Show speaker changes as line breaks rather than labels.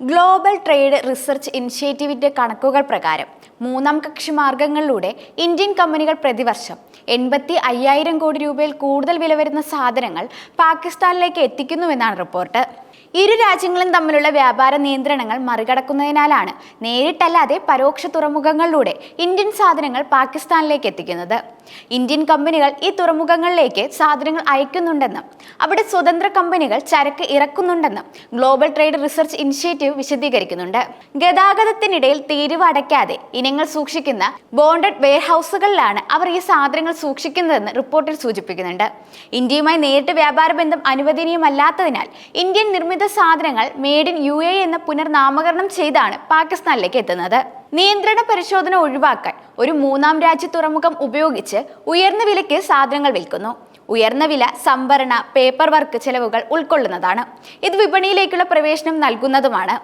Global trade research ഇനിഷ്യേറ്റീവിന്റെ കണക്കുകൾ പ്രകാരം മൂന്നാം കക്ഷി മാർഗങ്ങളിലൂടെ ഇന്ത്യൻ കമ്പനികൾ പ്രതിവർഷം എൺപത്തി അയ്യായിരം കോടി രൂപയിൽ കൂടുതൽ വില വരുന്ന സാധനങ്ങൾ പാകിസ്ഥാനിലേക്ക് എത്തിക്കുന്നുവെന്നാണ് റിപ്പോർട്ട്. ഇരു രാജ്യങ്ങളും തമ്മിലുള്ള വ്യാപാര നിയന്ത്രണങ്ങൾ മറികടക്കുന്നതിനാലാണ് നേരിട്ടല്ലാതെ പരോക്ഷ തുറമുഖങ്ങളിലൂടെ ഇന്ത്യൻ സാധനങ്ങൾ പാകിസ്ഥാനിലേക്ക് എത്തിക്കുന്നത്. ഇന്ത്യൻ കമ്പനികൾ ഈ തുറമുഖങ്ങളിലേക്ക് സാധനങ്ങൾ അയക്കുന്നുണ്ടെന്നും അവിടെ സ്വതന്ത്ര കമ്പനികൾ ചരക്ക് ഇറക്കുന്നുണ്ടെന്നും ഗ്ലോബൽ ട്രേഡ് റിസർച്ച് ഇനിഷ്യേറ്റീവ് വിശദീകരിക്കുന്നുണ്ട്. ഗതാഗതത്തിനിടയിൽ തീരുവ അടയ്ക്കാതെ ഇനങ്ങൾ സൂക്ഷിക്കുന്ന ബോണ്ടഡ് വെയർഹൌസുകളിലാണ് അവർ ഈ സാധനങ്ങൾ സൂക്ഷിക്കുന്നതെന്ന് റിപ്പോർട്ടിൽ സൂചിപ്പിക്കുന്നുണ്ട്. ഇന്ത്യയുമായി നേരിട്ട് വ്യാപാര ബന്ധം അനുവദനീയമല്ലാത്തതിനാൽ ഇന്ത്യൻ നിർമ്മിത സാധനങ്ങൾ മെയ്ഡ് ഇൻ യു എ എന്ന് പുനർനാമകരണം ചെയ്താണ് പാകിസ്ഥാനിലേക്ക് എത്തുന്നത്. നിയന്ത്രണ പരിശോധന ഒഴിവാക്കാൻ ഒരു മൂന്നാം രാജ്യ തുറമുഖം ഉപയോഗിച്ച് ഉയർന്ന വിലയ്ക്ക് സാധനങ്ങൾ വിൽക്കുന്നു. ഉയർന്ന വില സംഭരണ പേപ്പർ വർക്ക് ചെലവുകൾ ഉൾക്കൊള്ളുന്നതാണ്. ഇത് വിപണിയിലേക്കുള്ള പ്രവേശനം നൽകുന്നതുമാണ്.